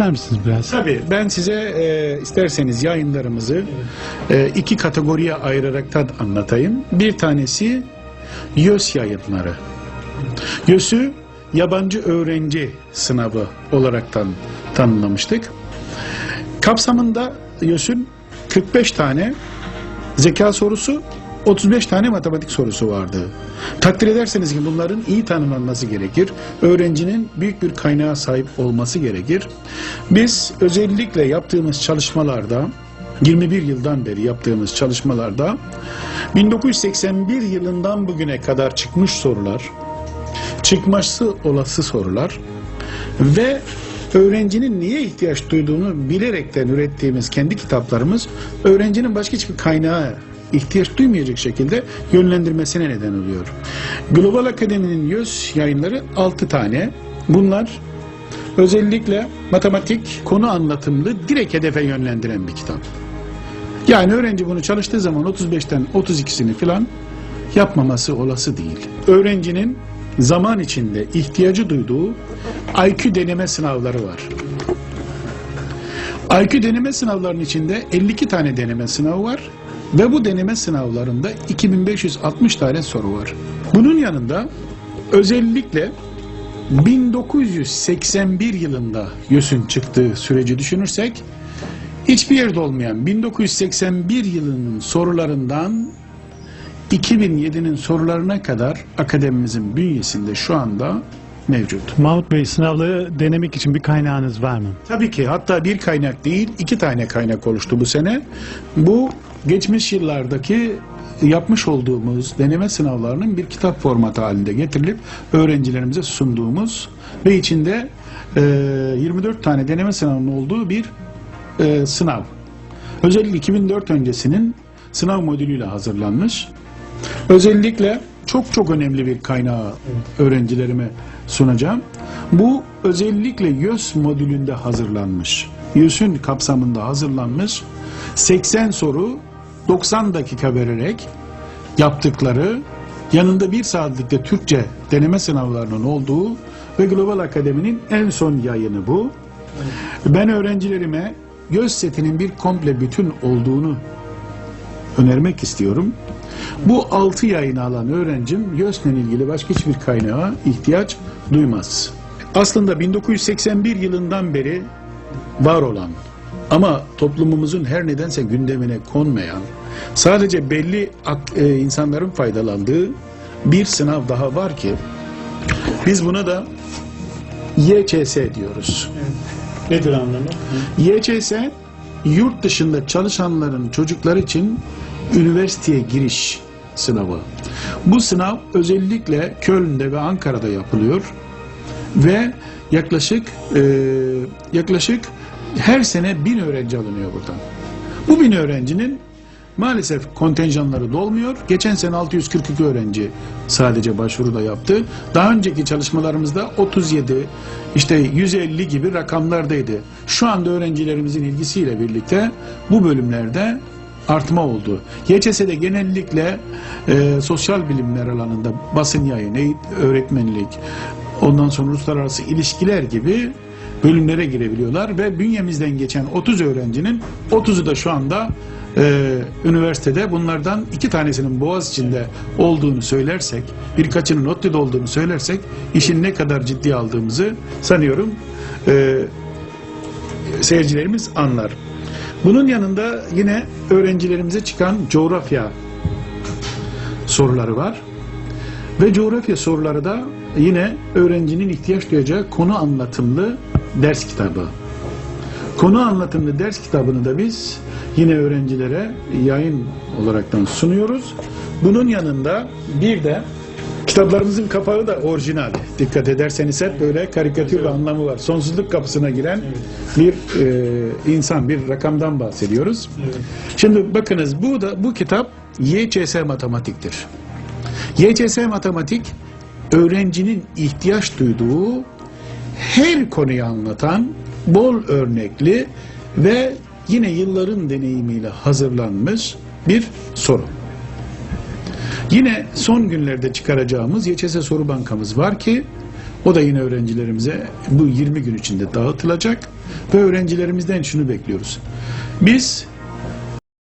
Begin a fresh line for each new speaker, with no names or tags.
bahseder misiniz biraz?
Tabii ben size e, isterseniz yayınlarımızı e, iki kategoriye ayıraraktan anlatayım. Bir tanesi YÖS yayınları. YÖS'ü yabancı öğrenci sınavı olaraktan tanımlamıştık. Kapsamında YÖS'ün 45 tane zeka sorusu 35 tane matematik sorusu vardı. Takdir ederseniz ki bunların iyi tanımlanması gerekir. Öğrencinin büyük bir kaynağa sahip olması gerekir. Biz özellikle yaptığımız çalışmalarda 21 yıldan beri yaptığımız çalışmalarda 1981 yılından bugüne kadar çıkmış sorular, çıkması olası sorular ve öğrencinin niye ihtiyaç duyduğunu bilerekten ürettiğimiz kendi kitaplarımız öğrencinin başka hiçbir kaynağa ihtiyaç duymayacak şekilde yönlendirmesine neden oluyor. Global Akademi'nin yüz yayınları 6 tane. Bunlar özellikle matematik konu anlatımlı direkt hedefe yönlendiren bir kitap. Yani öğrenci bunu çalıştığı zaman 35'ten 32'sini falan yapmaması olası değil. Öğrencinin zaman içinde ihtiyacı duyduğu IQ deneme sınavları var. IQ deneme sınavlarının içinde 52 tane deneme sınavı var ve bu deneme sınavlarında 2560 tane soru var. Bunun yanında özellikle 1981 yılında YÖS'ün çıktığı süreci düşünürsek hiçbir yerde olmayan 1981 yılının sorularından 2007'nin sorularına kadar akademimizin bünyesinde şu anda mevcut.
Mahmut Bey sınavları denemek için bir kaynağınız var mı?
Tabii ki hatta bir kaynak değil iki tane kaynak oluştu bu sene. Bu geçmiş yıllardaki yapmış olduğumuz deneme sınavlarının bir kitap formatı halinde getirilip öğrencilerimize sunduğumuz ve içinde e, 24 tane deneme sınavının olduğu bir e, sınav. Özellikle 2004 öncesinin sınav modülüyle hazırlanmış. Özellikle çok çok önemli bir kaynağı öğrencilerime sunacağım. Bu özellikle YÖS modülünde hazırlanmış. YÖS'ün kapsamında hazırlanmış 80 soru 90 dakika vererek yaptıkları yanında bir saatlikte Türkçe deneme sınavlarının olduğu ve Global Akademi'nin en son yayını bu. Ben öğrencilerime göz setinin bir komple bütün olduğunu önermek istiyorum. Bu altı yayını alan öğrencim YÖS'le ilgili başka hiçbir kaynağa ihtiyaç duymaz. Aslında 1981 yılından beri var olan ama toplumumuzun her nedense gündemine konmayan, sadece belli e, insanların faydalandığı bir sınav daha var ki biz buna da YÇS diyoruz.
Nedir anlamı?
YÇS yurt dışında çalışanların çocuklar için üniversiteye giriş sınavı. Bu sınav özellikle Köln'de ve Ankara'da yapılıyor ve yaklaşık e, yaklaşık her sene bin öğrenci alınıyor buradan. Bu bin öğrencinin maalesef kontenjanları dolmuyor. Geçen sene 642 öğrenci sadece başvuruda yaptı. Daha önceki çalışmalarımızda 37, işte 150 gibi rakamlardaydı. Şu anda öğrencilerimizin ilgisiyle birlikte bu bölümlerde artma oldu. YÇS'de genellikle e, sosyal bilimler alanında basın yayın, öğretmenlik, ondan sonra uluslararası ilişkiler gibi bölümlere girebiliyorlar ve bünyemizden geçen 30 öğrencinin 30'u da şu anda e, üniversitede bunlardan iki tanesinin Boğaz içinde olduğunu söylersek, birkaçının ODTÜ'de olduğunu söylersek işin ne kadar ciddi aldığımızı sanıyorum e, seyircilerimiz anlar. Bunun yanında yine öğrencilerimize çıkan coğrafya soruları var. Ve coğrafya soruları da yine öğrencinin ihtiyaç duyacağı konu anlatımlı ders kitabı. Konu anlatımlı ders kitabını da biz yine öğrencilere yayın olaraktan sunuyoruz. Bunun yanında bir de kitaplarımızın kapağı da orijinal. Dikkat ederseniz hep böyle karikatür bir anlamı var. Sonsuzluk kapısına giren bir e, insan, bir rakamdan bahsediyoruz. Şimdi bakınız bu da bu kitap YÇS matematiktir. YÇS matematik öğrencinin ihtiyaç duyduğu her konuyu anlatan bol örnekli ve yine yılların deneyimiyle hazırlanmış bir soru. Yine son günlerde çıkaracağımız YÇS soru bankamız var ki o da yine öğrencilerimize bu 20 gün içinde dağıtılacak ve öğrencilerimizden şunu bekliyoruz. Biz